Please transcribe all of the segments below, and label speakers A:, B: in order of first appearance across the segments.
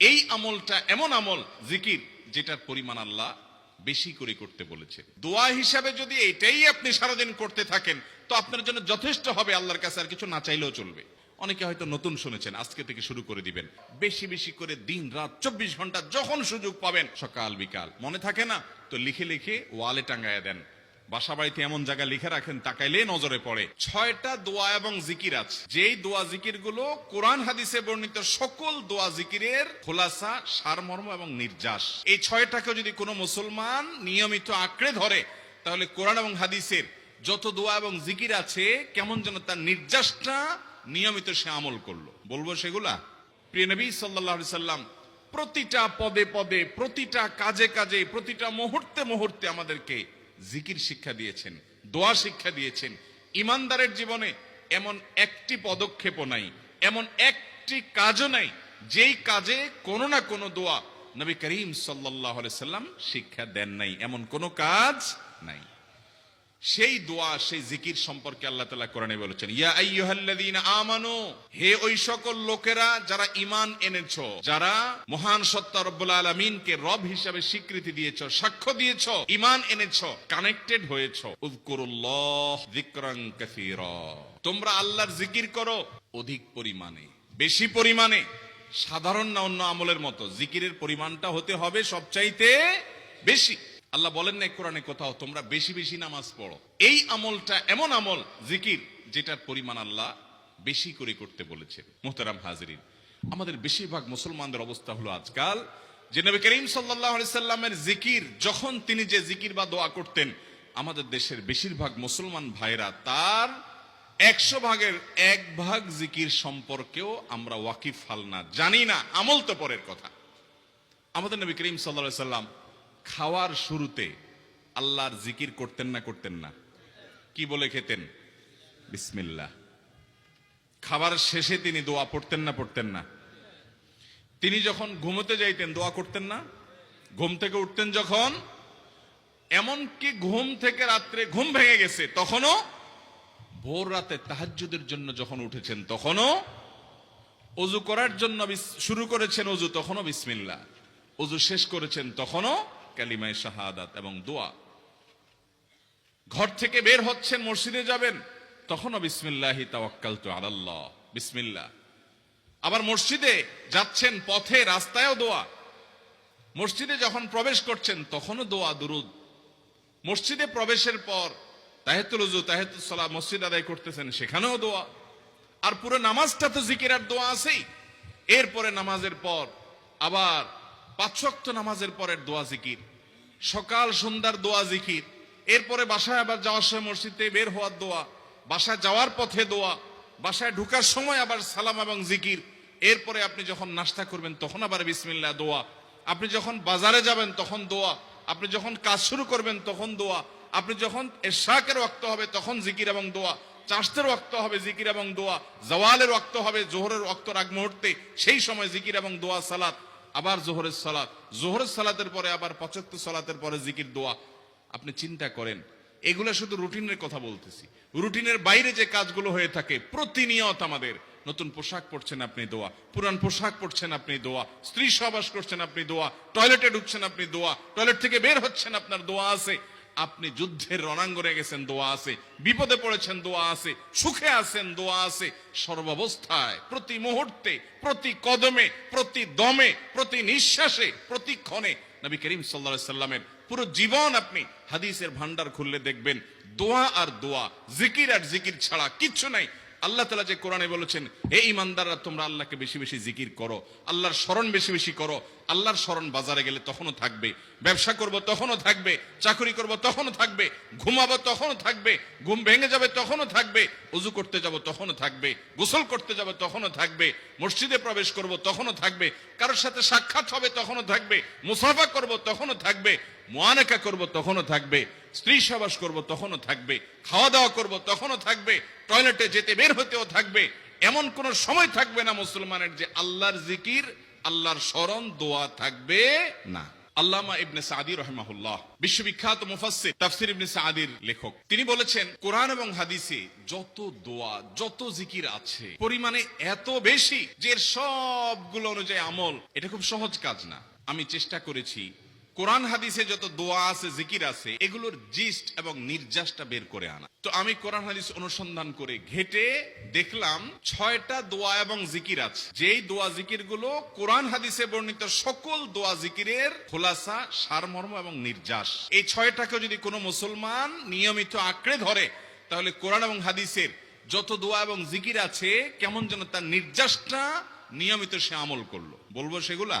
A: এই আমলটা এমন আমল, জিকির, যেটার পরিমাণ আল্লাহ বেশি করে করতে বলেছে দোয়া হিসাবে যদি এটাই আপনি সারাদিন করতে থাকেন, তো আপনার জন্য যথেষ্ট হবে, আল্লাহর কাছে আর কিছু না চাইলেও চলবে। অনেকে হয়তো নতুন শুনেছেন, আজকে থেকে শুরু করে দিবেন। বেশি বেশি করে দিন, রাত, চব্বিশ ঘণ্টা যখন সুযোগ পাবেন, সকাল, বিকাল। মনে থাকে না? তো লিখে লিখে ওয়ালে টাঙ্গায় দেন। বাসা বাড়িতে এমন জায়গা লিখে রাখেন তাকাইলে নজরে পড়ে। ছয়টা দোয়া এবং জিকির আছে। যেই দোয়া জিকিরগুলো কোরআন হাদিসে বর্ণিত, সকল দোয়া জিকিরের খোলাসা, সারমর্ম এবং নির্যাস। এই ছয়টাকে যদি কোনো মুসলমান নিয়মিত আঁকড়ে ধরে, তাহলে কোরআন এবং হাদিসের যত দোয়া এবং জিকির আছে, কেমন যেন তার নির্যাসটা নিয়মিত সে আমল করল। বলব সেগুলা? প্রিয় নবী সাল্লাহ সাল্লাম প্রতিটা পদে পদে, প্রতিটা কাজে কাজে, প্রতিটা মুহূর্তে মুহূর্তে আমাদেরকে জিকির শিক্ষা দিয়েছেন, দোয়া শিক্ষা দিয়েছেন। ইমানদারের জীবনে এমন একটি পদক্ষেপও নাই, এমন একটি কাজও নাই, যেই কাজে কোনো না কোনো দোয়া নবী করিম সাল্লাহ সাল্লাম শিক্ষা দেন নাই, এমন কোনো কাজ নাই। সেই দোয়া, সেই জিকির সম্পর্কে আল্লাহ তালা কোরআনে বলেছেন, ইয়া আইয়ুহাল্লাযীনা আমানু, হে ওই সকল লোকেরা যারা ঈমান এনেছো, যারা মহান সত্তা রব্বুল আলামিনকে রব হিসাবে স্বীকৃতি দিয়েছ, সাক্ষ্য দিয়েছ, ঈমান এনেছো কানেক্টেড হয়েছো, উযকুরুল্লাহ যিকরান কাসীরা। তোমরা আল্লাহর জিকির করো অধিক পরিমাণে, বেশি পরিমাণে, সাধারণ না অন্য আমলের মতো, জিকিরের পরিমাণটা হতে হবে সবচাইতে বেশি। আল্লাহ বলেন না কোরআনে কোথাও, তোমরা বেশি বেশি নামাজ পড়ো। এই আমলটা এমন আমল, জিকির, যেটার পরিমাণ আল্লাহ বেশি করে করতে বলেছে মোহতারাম হাজরিন, আমাদের বেশিরভাগ মুসলমানদের অবস্থা হলো আজকাল যে নবী করিম সাল্লাহ সাল্লামের জিকির, যখন তিনি যে জিকির বা দোয়া করতেন, আমাদের দেশের বেশিরভাগ মুসলমান ভাইরা তার একশো ভাগের এক ভাগ জিকির সম্পর্কেও আমরা ওয়াকিফ হাল না, জানি না, আমল তো পরের কথা। আমাদের নবী করিম সাল্লা সাল্লাম খাওয়ার শুরুতে আল্লাহর জিকির করতেন না করতেন না। কি বলে খেতেন? বিসমিল্লাহ। খাবার শেষে তিনি দোয়া পড়তেন না পড়তেন না। তিনি যখন ঘুমোতে যাইতেন, দোয়া করতেন না? ঘুম থেকে উঠতেন যখন, এমনকি ঘুম থেকে রাত্রে ঘুম ভেঙে গেছে, তখনও ভোর রাতে তাহাজ্জুদের জন্য যখন উঠেছেন, তখনও অজু করার জন্য শুরু করেছেন অজু, তখনও বিসমিল্লাহ। অজু শেষ করেছেন, তখনও কালিমায় শাহাদাত এবং দোয়া। ঘর থেকে বের হচ্ছেন, মসজিদে যাবেন তখনও বিসমিল্লাহি তাওয়াক্কালতু আলাল্লাহ, বিসমিল্লাহ। আবার মসজিদে যাচ্ছেন, পথে, রাস্তায়ও দোয়া। মসজিদে যখন প্রবেশ করছেন, তখনও দোয়া, দুরুদ। মসজিদে প্রবেশের পর তাহেতুল উজু, তাহেতুল সালাহ মসজিদ আদায় করতেছেন, সেখানেও দোয়া। আর পুরো নামাজটা তো জিকির আর দোয়া আছেই। এরপরে নামাজের পর আবার পাঁচশক্ত নামাজের পরের দোয়া জিকির, সকাল সন্ধ্যার দোয়া জিকির, এরপরে বাসায় আবার যাওয়ার সময় মসজিদে বের হওয়ার দোয়া, বাসায় যাওয়ার পথে দোয়া, বাসায় ঢুকার সময় আবার সালাম এবং জিকির, এরপরে আপনি যখন নাস্তা করবেন তখন আবার বিসমিল্লাহ দোয়া, আপনি যখন বাজারে যাবেন তখন দোয়া, আপনি যখন কাজ শুরু করবেন তখন দোয়া, আপনি যখন এরশাকের রক্ত হবে তখন জিকির এবং দোয়া, চাষতের রক্ত হবে জিকির এবং দোয়া, জওয়ালের রক্ত হবে, জোহরের রক্তর আগ মুহূর্তে, সেই সময় জিকির এবং দোয়া, সালাত আবার জোহরের সালাত। জোহরের সালাতের পরে আবার পঁচাত্তর সালাতের পরে জিকির, দোয়া। আপনি চিন্তা করেন, এগুলো শুধু রুটিনের কথা বলতেছি। রুটিনের বাইরে যে কাজগুলো হয়ে থাকে, প্রতিনিয়ত আমাদের নতুন পোশাক পরছেন আপনি দোয়া, পুরান পোশাক পরছেন আপনি দোয়া, স্ত্রী সহবাস করছেন আপনি দোয়া, টয়লেটে ঢুকছেন আপনি দোয়া, টয়লেট থেকে বের হচ্ছেন আপনার দোয়া আছে। আপনি যুদ্ধের রণাঙ্গনে গেছেন, দোয়া আছে। বিপদে পড়েছেন, দোয়া আছে। সুখে আছেন, দোয়া আছে। সর্বাবস্থায়, প্রতি মুহূর্তে, প্রতি কদমে, প্রতি দমে, প্রতি নিঃশ্বাসে, প্রতি ক্ষণে। নবী করিম সাল্লা সাল্লামের পুরো জীবন আপনি হাদিসের ভান্ডার খুললে দেখবেন, দোয়া আর দোয়া, জিকির আর জিকির ছাড়া কিচ্ছু নাই। আল্লাহ তালা যে কোরআনে বলেছেন হে ইমানদাররা তোমরা আল্লাহকে বেশি বেশি জিকির করো আল্লাহর স্মরণ বেশি বেশি করো আল্লাহর স্মরণ বাজারে গেলে তখনও থাকবে ব্যবসা করব তখনও থাকবে চাকরি করব তখনও থাকবে ঘুমাবো তখনও থাকবে ঘুম ভেঙে যাবে তখনও থাকবে উজু করতে যাব তখনও থাকবে গোসল করতে যাব তখনও থাকবে মসজিদে প্রবেশ করব তখনও থাকবে কারোর সাথে সাক্ষাৎ হবে তখনও থাকবে মুসাফা করব তখনও থাকবে মোয়ানেকা করব তখনও থাকবে, স্ত্রী সবাস করব তখনও থাকবে খাওয়া দাওয়া করব তখনও থাকবে, টয়লেটে যেতে বের হতেও থাকবে। এমন কোন সময় থাকবে না মুসলমানের যে আল্লাহর জিকির, আল্লাহর স্মরণ, দোয়া থাকবে না। আল্লামা ইবনে সাদি রহমাহুল্লাহ, বিশ্ববিখ্যাত মুফাসসির, তাফসির ইবনে সাদির লেখক। তিনি বলেছেন, কোরআন এবং হাদিসে যত দোয়া, যত জিকির আছে, পরিমাণে এত বেশি যে এর সবগুলো অনুযায়ী আমল, এটা খুব সহজ কাজ না। আমি চেষ্টা করেছি কোরআন হাদিসে যত দোয়া আছে, জিকির আছে, এগুলোর জিস্ট এবং নির্যাসটা বের করে আনা। তো আমি কোরআন হাদিস অনুসন্ধান করে ঘেটে দেখলাম ছয়টা দোয়া এবং জিকির আছে। যেই দোয়া জিকিরগুলো কোরআন হাদিসে বর্ণিত সকল দোয়া জিকিরের খোলাসা, সারমর্ম এবং নির্যাস। এই ছয়টাকে যদি কোনো মুসলমান নিয়মিত আঁকড়ে ধরে, তাহলে কোরআন এবং হাদিসের যত দোয়া এবং জিকির আছে, কেমন যেন তার নির্যাসটা নিয়মিত সে আমল করল। বলব সেগুলা?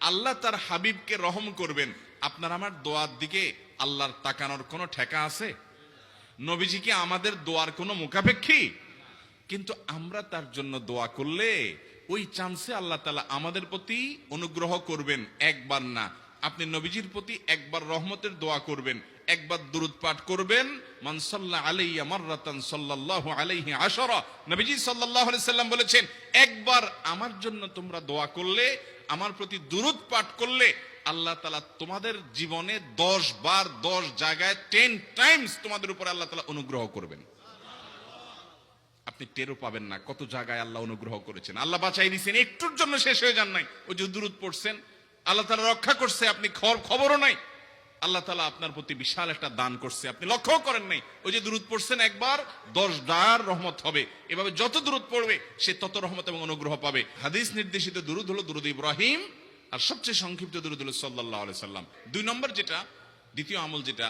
A: আল্লাহ তার হাবিবকে রহম করবেন। আপনার আমার দোয়ার দিকে আল্লাহর তাকানোর কোনো ঠেকা আছে? নবীজি কি আমাদের দোয়ার কোনো মুখাপেক্ষী? কিন্তু আমরা তার জন্য দোয়া করলে ওই চান্সে আল্লাহ তালা আমাদের প্রতি অনুগ্রহ করবেন, একবার না। আপনি নবীজির প্রতি একবার রহমতের দোয়া করবেন, একবার দুরুদ পাঠ করবেন। মানসাল্লাহ আলাইয়া মাররাতান সাল্লাল্লাহু আলাইহি আশরা। নবীজি সাল্লাল্লাহু আলাইহি সাল্লাম বলেছেন, একবার আমার জন্য তোমরা দোয়া করলে আমার প্রতি দুরুদ পাঠ করলে আল্লাহ তালা তোমাদের জীবনে দশ বার দশ জায়গায় টেন টাইমস তোমাদের উপর আল্লাহ তালা অনুগ্রহ করবেন। আপনি টেরও পাবেন না কত জায়গায় আল্লাহ অনুগ্রহ করেছেন। আল্লাহ বাঁচাই দিয়েছেন একটুর জন্য শেষ হয়ে যান নাই। ওই যে দূরত পড়ছেন, আল্লাহ তালা রক্ষা করছে, আপনি খবর খবরও নাই। আল্লাহ তালা আপনার প্রতি বিশাল একটা দান করছে। আপনি লক্ষ্য করেন নাই, ওই যে দূরত পড়ছেন একবার, দশ ডার রহমত হবে। এভাবে যত দূরত পড়বে, সে তত রহমত এবং অনুগ্রহ পাবে। হাদিস নির্দেশিত দুরুদ হলো দুরুদ ইব্রাহিম, আর সবচেয়ে সংক্ষিপ্ত দুরুদ হলো সাল্লাহ সাল্লাম। দুই নম্বর যেটা, দ্বিতীয় আমল যেটা,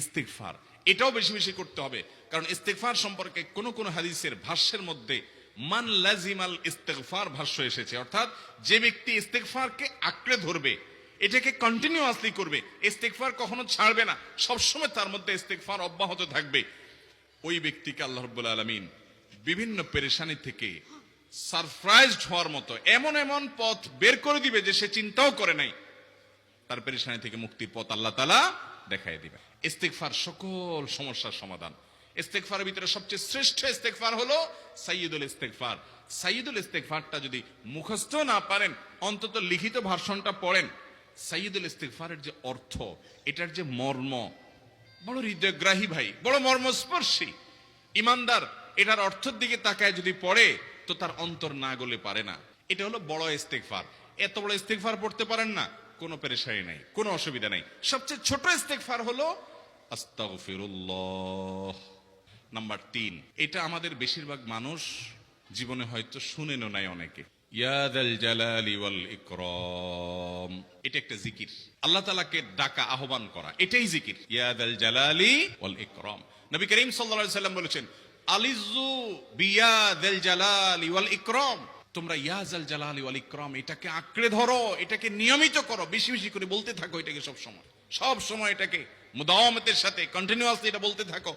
A: ইস্তিগফার। এটাও বেশি বেশি করতে হবে, কারণ ইস্তেগফার সম্পর্কে কোন কোন হাদিসের ভাষ্যের মধ্যে মান লাজিমাল ইস্তেগফার ভাষ্য এসেছে। অর্থাৎ যে ব্যক্তি ইস্তেগফারকে আঁকড়ে ধরবে এটাকে কন্টিনিউয়াসলি করবে। ইস্তেগফার কখনো ছাড়বে না। সবসময় তার মধ্যে ইস্তেগফার অব্যাহত থাকবে। ওই ব্যক্তিকে আল্লাহ রব্বুল আলমিন বিভিন্ন পেরেশানি থেকে সারপ্রাইজড হওয়ার মতো এমন এমন পথ বের করে দিবে যে সে চিন্তাও করে নাই। তার পেরেশানি থেকে মুক্তির পথ আল্লাহ তালা দেখাই দিবে। ইস্তেকফার সকল সমস্যার সমাধান। ইস্তেকফারের ভিতরে সবচেয়ে শ্রেষ্ঠ ইস্তেকফার হলো সাইয়দুল ইস্তেকফার সাইয়দুল ইস্তেকফারটা যদি মুখস্থ না পারেন, অন্তত লিখিত ভাষণটা পড়েন। সাইয়দুল ইস্তেকফারের যে অর্থ, এটার যে মর্ম, বড় হৃদয়গ্রাহী ভাই, বড় মর্মস্পর্শী। ইমানদার, এটার অর্থের দিকে তাকায় যদি পড়ে, তো তার অন্তর না গলে পারে না। এটা হলো বড় ইস্তেকফার এত বড় ইস্তেকফার পড়তে পারেন না, কোনো পেরেশানি নাই, কোনো অসুবিধা নাই। সবচেয়ে ছোট ইস্তেকফার হলো আস্তাগফিরুল্লাহ। নাম্বার তিন, এটা আমাদের বেশিরভাগ মানুষ জীবনে হয়তো শুনেনও নাই অনেকে। এটা একটা জিকির। ডাকা, আহ্বান করা, এটাই জিকির। জালালি ওয়াল বলেছেন আলিজু ওয়াল তোমরা এটাকে আঁকড়ে ধরো, এটাকে নিয়মিত করো, বেশি বেশি করে বলতে থাকো এটাকে সব সময় সব সময় এটাকে, মুদাওয়ামতের সাথে কন্টিনিউয়াসলি এটা বলতে থাকো।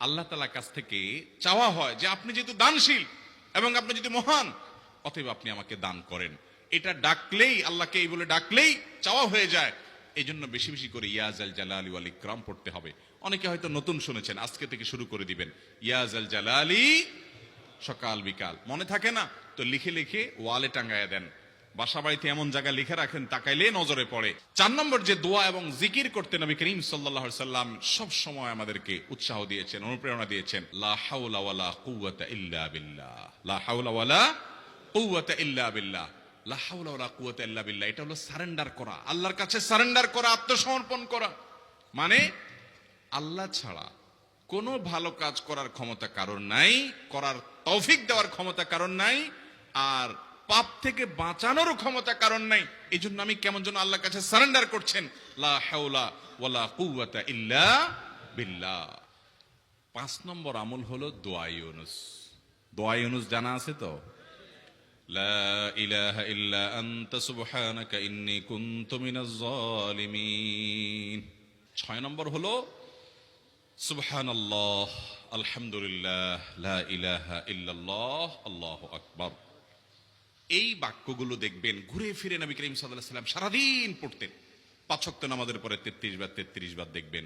A: আল্লাহ তালার কাছ থেকে চাওয়া হয় যে আপনি যেহেতু দানশীল এবং আপনি যদি মহান, অতএব আপনি আমাকে দান করেন। এটা ডাকলেই, আল্লাহকে এই বলে ডাকলেই চাওয়া হয়ে যায়। এই জন্য বেশি বেশি করে ইয়াজ আল জালালি ওয়াল ইকরাম পড়তে হবে। অনেকে হয়তো নতুন শুনেছেন, আজকে থেকে শুরু করে দিবেন। ইয়াজ আল জালালি সকাল বিকাল। মনে থাকে না? তো লিখে লিখে ওয়ালে টাঙ্গায় দেন। বাসা বাড়িতে এমন জায়গায় লিখে রাখেন, তাকাইলে নজরে পড়ে। চার নম্বর যে দোয়া এবং জিকির করতে নবী করিম সাল্লাহ সাল্লাম সব সময় আমাদেরকে উৎসাহ দিয়েছেন, অনুপ্রেরণা দিয়েছেন। বিল্লাহ। এটা হলো সারেন্ডার করা। আল্লাহর কাছে সারেন্ডার করা, আত্মসমর্পণ করা। মানে আল্লাহ ছাড়া কোনো ভালো কাজ করার ক্ষমতা কারণ নাই, করার দেওয়ার ক্ষমতা কারণ নাই, আর পাপ থেকে বাঁচানোরও ক্ষমতা কারণ নাই। এই জন্য আমি কেমন যেন আল্লাহর কাছে সারেন্ডার করছেন, লা হাওলা ওয়ালা কুওয়াতা ইল্লা বিল্লাহ। পাঁচ নম্বর আমল হলো দোয়া ইউনুস। দোয়া ইউনুস জানা আছে তো? লা ইলাহা ইল্লা আনতা সুবহানাকা ইন্নী কুনতু মিনাজ জালিমিন। ছয় নম্বর হলো, সুবহানাল্লাহ, আলহামদুলিল্লাহ, লা ইলাহা ইল্লাল্লাহ, আল্লাহু আকবার। এই বাক্যগুলো দেখবেন, ঘুরে ফিরে নবী করিম আলাইহি সাল্লাম সারাদিন পড়তেন। পাঁচক্ত নামাজের পরে তেত্রিশ বার তেত্রিশ বার দেখবেন।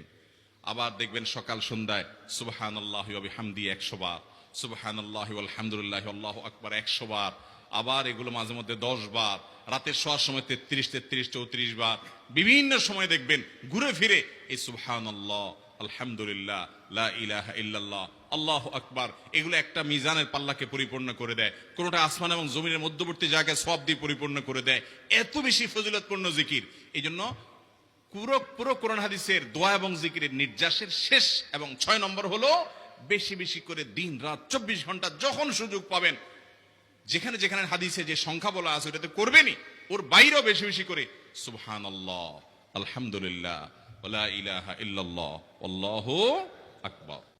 A: আবার দেখবেন সকাল সন্ধ্যায়, সুবহানাল্লাহি ওয়া বিহামদি 100 বার, সুবহানাল্লাহি আলহামদুলিল্লাহ, আল্লাহু আকবার 100 বার। আবার এগুলো মাঝে মধ্যে 10 বার, রাতের শোয়ার সময় তেত্রিশ তেত্রিশ, চৌত্রিশ বার। বিভিন্ন সময় দেখবেন, ঘুরে ফিরে এই সুবহানাল্লাহ, আলহামদুলিল্লাহ, লা ইলাহা ইল্লাল্লাহ আল্লাহ আকবার। এগুলো একটা মিজানের পাল্লাকে পরিপূর্ণ করে দেয়। কোনটা আসমান এবং জমিনের মধ্যবর্তী জায়গায় সব দিয়ে পরিপূর্ণ করে দেয়। এত বেশি ফজিলতপূর্ণ জিকির। এই জন্য পুরো পুরো কোরআন হাদিসের দোয়া এবং জিকিরের নির্যাসের শেষ এবং ছয় নম্বর হলো বেশি বেশি করে দিন রাত চব্বিশ ঘণ্টা যখন সুযোগ পাবেন, যেখানে যেখানে হাদিসে যে সংখ্যা বলা আছে ওটাতে করবেনই। ওর বাইরেও বেশি বেশি করে সুবহান আল্লাহ আলহামদুলিল্লাহ ইলাহা ইল্লাল্লাহ আল্লাহু আকবার।